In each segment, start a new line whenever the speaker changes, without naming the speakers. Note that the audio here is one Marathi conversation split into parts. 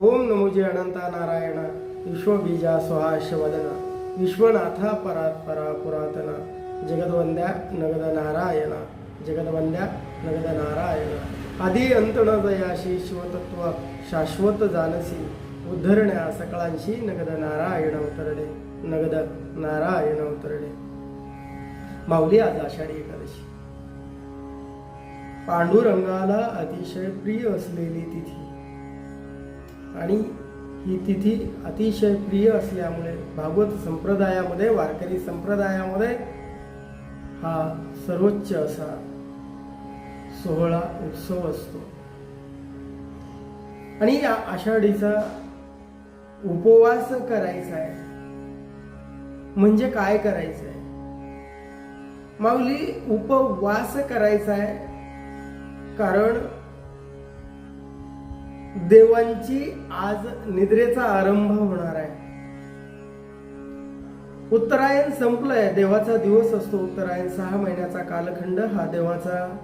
ओम नमोजे अनंता नारायण विश्वबीजा वदना विश्वनाथा परात्परा पुरातना जगदवंद्या नगद नारायण जगदवंद्या नगद नारायण आधी अंत न शिवतत्व शाश्वत जानसी उद्धरण्या सकळांशी नगद नारायण उतरले नगद नारायण उतरले माऊली आज आषाढी एकादशी। पांडुरंगाला अतिशय प्रिय असलेली तिथी आणि ही तिथी अतिशय प्रिय असल्यामुळे भागवत संप्रदायामध्ये वारकरी संप्रदायामध्ये हा सर्वोच्च असा सोहळा उत्सव असतो. आणि या आषाढीचा उपवास करायचा आहे. म्हणजे काय करायचं आहे? माऊली उपवास करायचा आहे. कारण देवांची आज निद्रेचा आरंभ होणार आहे. उत्तरायण संपलंय देवाचा दिवस असतो. उत्तरायण सहा महिन्याचा कालखंड हा देवाचा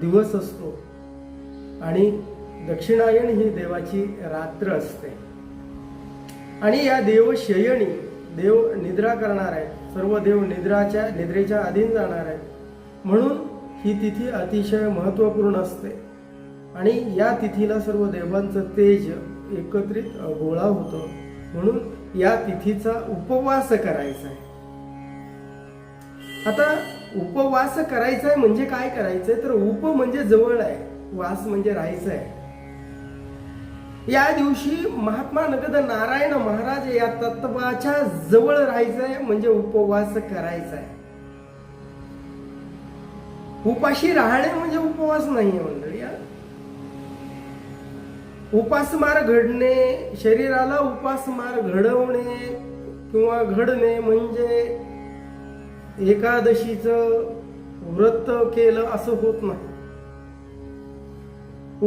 दिवस असतो. आणि दक्षिणायन ही देवाची रात्र असते. आणि या देवशयनी देव निद्रा करणार आहेत. सर्व देव निद्राच्या निद्रेच्या अधीन जाणार आहेत. म्हणून ही तिथी अतिशय महत्त्वपूर्ण असते. आणि या तिथीला सर्व देवांचं तेज एकत्रित गोळा होतं. म्हणून या तिथीचा उपवास करायचा आहे. आता उपवास करायचा आहे म्हणजे काय करायचंय तर उप म्हणजे जवळ आहे. वास म्हणजे राहायचं आहे. या दिवशी महात्मा नगद नारायण महाराज या तत्वाच्या जवळ राहायचंय म्हणजे उपवास करायचा आहे. उपाशी राहणे म्हणजे उपवास नाही आहे मंडळी. उपासमार घडणे शरीराला उपासमार घडवणे किंवा घडणे म्हणजे एकादशीचं व्रत केलं असं होत नाही.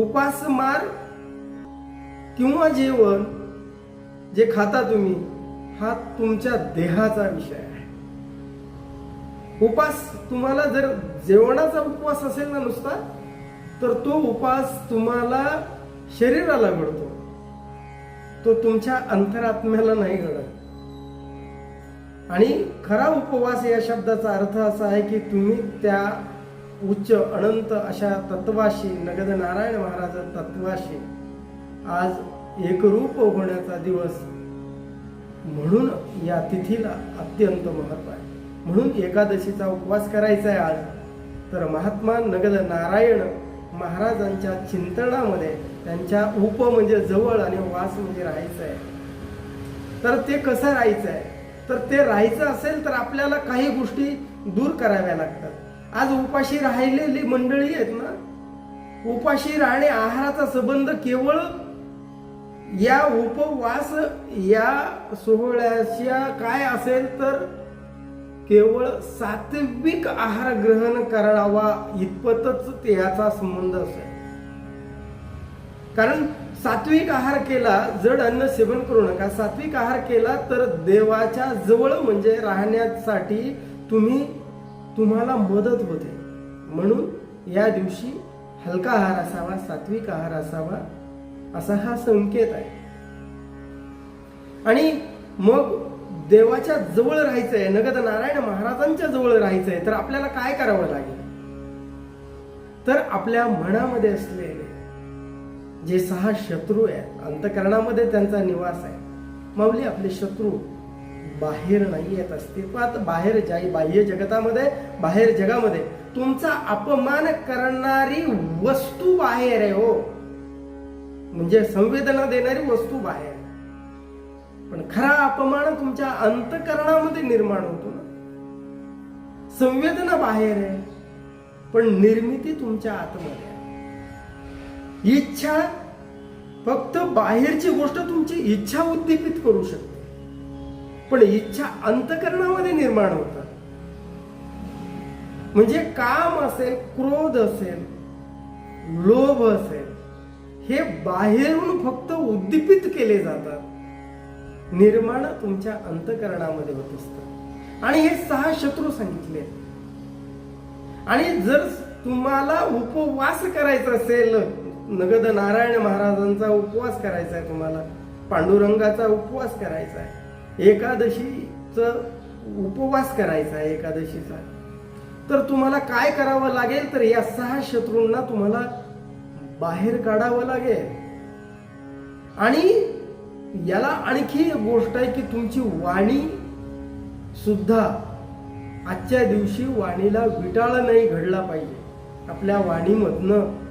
उपासमार किंवा जेवण जे खाता तुम्ही हा तुमच्या देहाचा विषय आहे. उपास तुम्हाला जर जेवणाचा उपवास असेल ना नुसता तर तो उपास तुम्हाला शरीराला घडतो. तो तुमच्या अंतरात्म्याला नाही घडत. आणि खरा उपवास या शब्दाचा अर्थ असा आहे की तुम्ही त्या उच्च अनंत अशा तत्वाशी नगद नारायण महाराज तत्वाशी आज एकरूप होण्याचा दिवस म्हणून या तिथीला अत्यंत महत्त्व आहे. म्हणून एकादशीचा उपवास करायचा आहे आज. तर महात्मा नगद नारायण महाराजांच्या चिंतनामध्ये त्यांच्या उप म्हणजे जवळ आणि वास म्हणजे राहायचं आहे. तर ते कसं राहायचं आहे? तर ते राहायचं असेल तर आपल्याला काही गोष्टी दूर कराव्या लागतात. आज उपाशी राहिलेली मंडळी आहेत ना उपाशी राहणे आहाराचा संबंध केवळ या उपवास या सोहळ्याच्या काय असेल तर केवळ सात्विक आहार ग्रहण करावा इतपतच ते याचा संबंध असेल. कारण सात्विक आहार केला जड अन्न सेवन करू नका. सात्विक आहार केला तर देवाच्या जवळ म्हणजे राहण्यासाठी तुम्ही तुम्हाला मदत होते. म्हणून या दिवशी हलका आहार असावा सात्विक आहार असावा असा हा संकेत आहे. आणि मग देवाच्या जवळ राहायचंय नगद नारायण महाराजांच्या जवळ राहायचंय तर आपल्याला काय करावं लागेल? तर आपल्या मनामध्ये असलेले जे सहा शत्रू आहेत अंतकरणामध्ये त्यांचा निवास आहे. माऊली आपले शत्रू बाहेर नाही येत अस्तित्वात बाहेर जाई बाह्य जगतामध्ये बाहेर जगामध्ये तुमचा अपमान करणारी वस्तू बाहेर आहे हो. म्हणजे संवेदना देणारी वस्तू बाहेर. आहे. पण खरा अपमान तुमच्या अंतकरणामध्ये निर्माण होतो ना. संवेदना बाहेर आहे पण निर्मिती तुमच्या आतमध्ये इच्छा फक्त बाहेरची गोष्ट तुमची इच्छा उद्दीपित करू शकते. पण इच्छा अंतकरणामध्ये निर्माण होतात. म्हणजे काम असेल क्रोध असेल लोभ असेल हे बाहेरून फक्त उद्दीपित केले जातात. निर्माण तुमच्या अंतकरणामध्ये होत असतं. आणि हे सहा शत्रू सांगितले. आणि जर तुम्हाला उपवास करायचा असेल नगद नारायण महाराजांचा उपवास करायचा आहे तुम्हाला. पांडुरंगाचा उपवास करायचा आहे. एकादशीचं उपवास करायचा आहे एकादशीचा. तर तुम्हाला काय करावं लागेल? तर या सहा शत्रूंना तुम्हाला बाहेर काढावं लागेल. आणि याला आणखी एक गोष्ट आहे की तुमची वाणी सुद्धा आजच्या दिवशी वाणीला विटाळ नाही घडला पाहिजे. आपल्या वाणीमधनं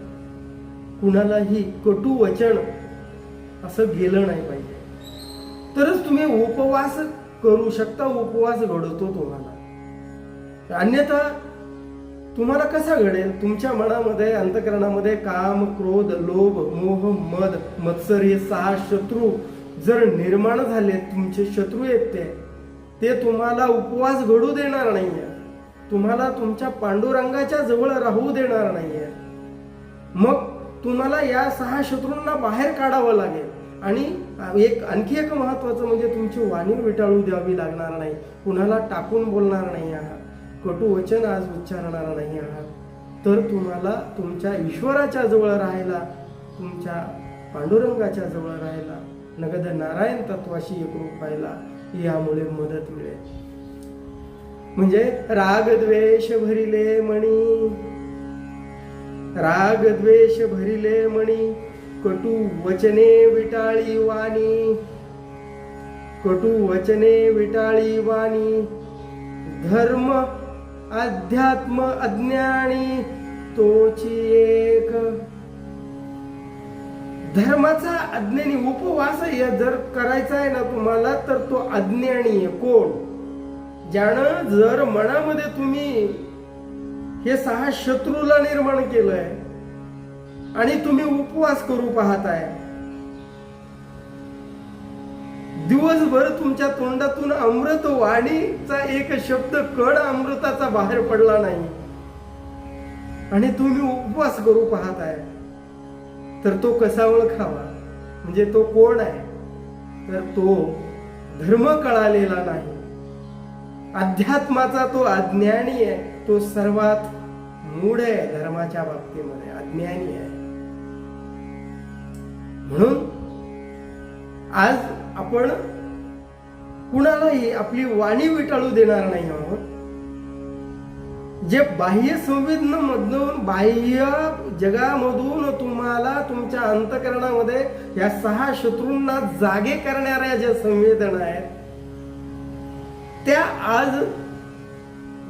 कुणालाही कटू वचन असं गेलं नाही पाहिजे. तरच तुम्ही उपवास करू शकता उपवास घडवतो तुम्हाला. अन्यथा तुम्हाला कसा घडेल? तुमच्या मनामध्ये अंतकरणामध्ये काम क्रोध लोभ मोह मद मत्सर हे सहा शत्रू जर निर्माण झाले तुमचे शत्रू आहेत ते ते तुम्हाला उपवास घडू देणार नाहीये. तुम्हाला तुमच्या पांडुरंगाच्या जवळ राहू देणार नाहीये. मग तुम्हाला या सहा शत्रूंना बाहेर काढावं लागेल. आणि एक आणखी एक महत्वाचं म्हणजे तुमची वाणी विटाळू द्यावी लागणार नाही. कुणाला टाकून बोलणार नाही आहात. कटू वचन आज उच्चारणार नाही आहात. तर तुम्हाला तुमच्या ईश्वराच्या जवळ राहायला तुमच्या पांडुरंगाच्या जवळ राहायला नगद नारायण तत्वाशी एकरूप व्हायला यामुळे मदत मिळेल. म्हणजे राग द्वेष भरिले मणी राग द्वेष भरिले मणी कटू वचने विटाळी वाणी. कटु वचने विटाळी वाणी. धर्म अध्यात्म अज्ञानी तोची एक. धर्माचा अज्ञानी उपवास जर करायचा आहे ना तुम्हाला तर तो अज्ञानी आहे. कोण? ज्यानं जर मनामध्ये तुम्ही हे सहा शत्रूला निर्माण केलंय. आणि तुम्ही उपवास करू पाहताय. दिवसभर तुमच्या तोंडातून अमृत वाणीचा एक शब्द कण अमृताचा बाहेर पडला नाही. आणि तुम्ही उपवास करू पाहताय. तर तो कसा ओळखावा? म्हणजे तो कोण आहे? तर तो धर्म कळालेला नाही. अध्यात्माचा तो अज्ञानी आहे. तो सर्वात मूढ आहे धर्माच्या बाबतीमध्ये अज्ञानी आहे. म्हणून आज आपण कुणालाही आपली वाणी विटाळू देणार नाही आहोत. जे बाह्य संवेदनामधून बाह्य जगामधून तुम्हाला तुमच्या अंतकरणामध्ये या सहा शत्रूंना जागे करणाऱ्या ज्या संवेदना आहेत त्या आज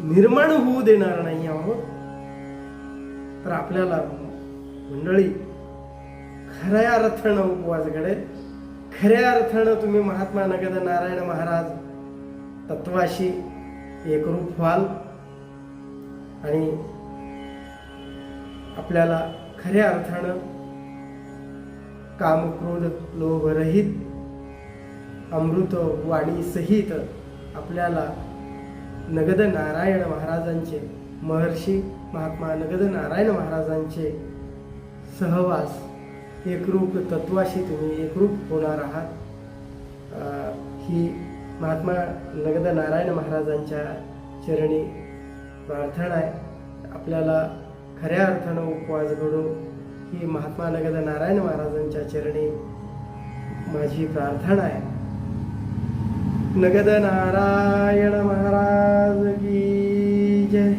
निर्माण होऊ देणार नाही आहोत. तर आपल्याला मंडळी खऱ्या अर्थानं उपवास घडेल. खऱ्या अर्थानं तुम्ही महात्मा नगद नारायण महाराज तत्वाशी एकरूप व्हाल आणि आपल्याला खऱ्या अर्थानं कामक्रोध लोभरहित अमृत वाणी सहित आपल्याला नगद नारायण महाराजांचे महर्षी महात्मा नगद नारायण महाराजांचे सहवास एकरूप तत्वाशी तुम्ही एकरूप होणार आहात. ही महात्मा नगद नारायण महाराजांच्या चरणी प्रार्थना आहे. आपल्याला खऱ्या अर्थानं उपवास घडू. ही महात्मा नगद नारायण महाराजांच्या चरणी माझी प्रार्थना आहे. नगद नारायण महाराज की जय.